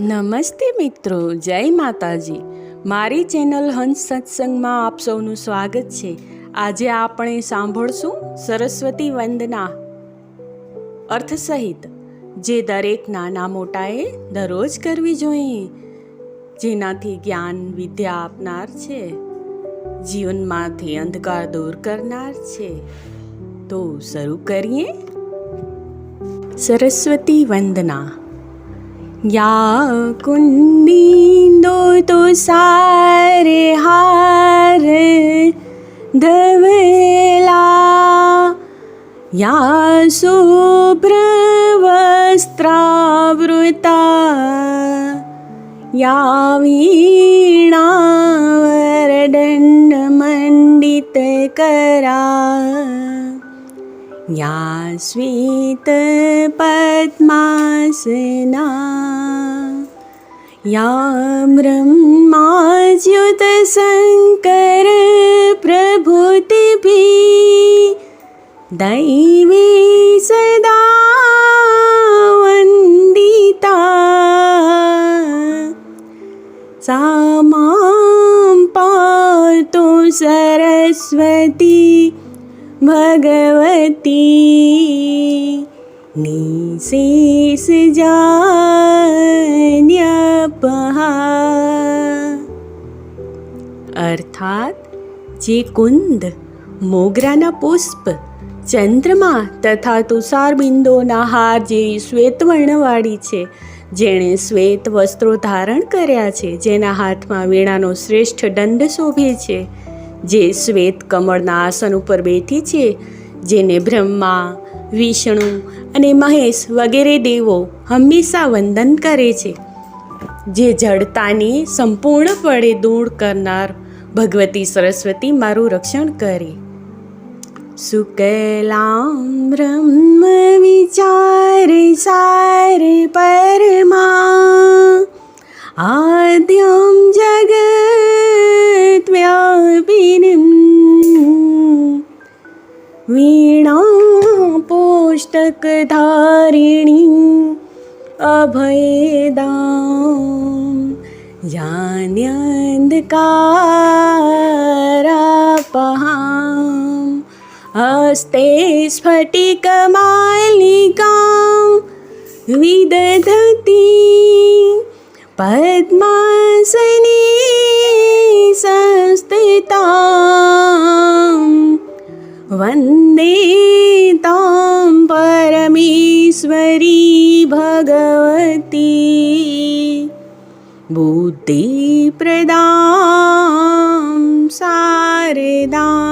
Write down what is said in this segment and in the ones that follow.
નમસ્તે મિત્રો, જય માતાજી. મારી ચેનલ હંસ સત્સંગમાં આપ સૌનું સ્વાગત છે. આજે આપણે સાંભળશું સરસ્વતી વંદના અર્થ સહિત, જે દરેક નાના મોટાએ દરરોજ કરવી જોઈએ. જેનાથી જ્ઞાન વિદ્યા આપનાર છે. જીવનમાંથી અંધકાર દૂર કરનાર છે. તો શરૂ કરીએ. સરસ્વતી વંદના. या सारे हार धवला या शुभ्रवस्त्रावृता या वीणावरदण्डमण्डितकरा या श्वेतपद्मासना या ब्रह्माच्युतशङ्कर प्रभृतिभिः। दैवी सदा वन्दिता। सा मां पातु सरस्वती ભગવતી નિશેષ જાન્યપહા અર્થાત જે કુંદ મોગરાના પુષ્પ ચંદ્રમા તથા તુષારબિંદોના હાર જેવી શ્વેતવર્ણવાળી છે જેણે શ્વેત વસ્ત્રો ધારણ કર્યા છે જેના હાથમાં વીણાનો શ્રેષ્ઠ દંડ શોભે છે જે શ્વેત કમળના આસન ઉપર બેઠી છે, જેને બ્રહ્મા, વિષ્ણુ અને મહેશ વગેરે દેવો હંમેશા વંદન કરે છે. જે જડતાને સંપૂર્ણપણે દૂર કરનાર ભગવતી સરસ્વતી મારું રક્ષણ કરે. શુકલામ બ્રહ્મ વિચાર સાર वीणापोष्टकधारिणी पोष्टकधारिणी अभेदा हस्ते स्फटिकमालिकां विदधती पद्मासने संस्थिता વંદે તાં પરમેશ્વરી ભગવતી બુદ્ધિપ્રદામ શારદામ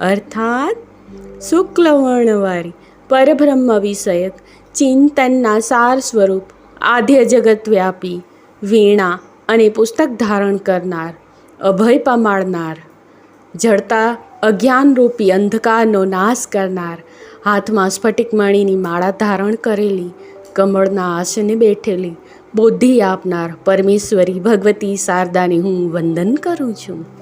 અર્થાત શુક્લવર્ણવાળી પરબ્રહ્મ વિષયક ચિંતનના સાર સ્વરૂપ આદ્ય જગત વ્યાપી વીણા અને પુસ્તક ધારણ કરનાર અભય પમાડનાર જડતા, અજ્ઞાનરૂપી અંધકારનો નાશ કરનાર હાથમાં સ્ફટિકમણીની માળા ધારણ કરેલી, કમળના આસને બેઠેલી, બુદ્ધિ આપનાર પરમેશ્વરી ભગવતી શારદાને હું વંદન કરું છું.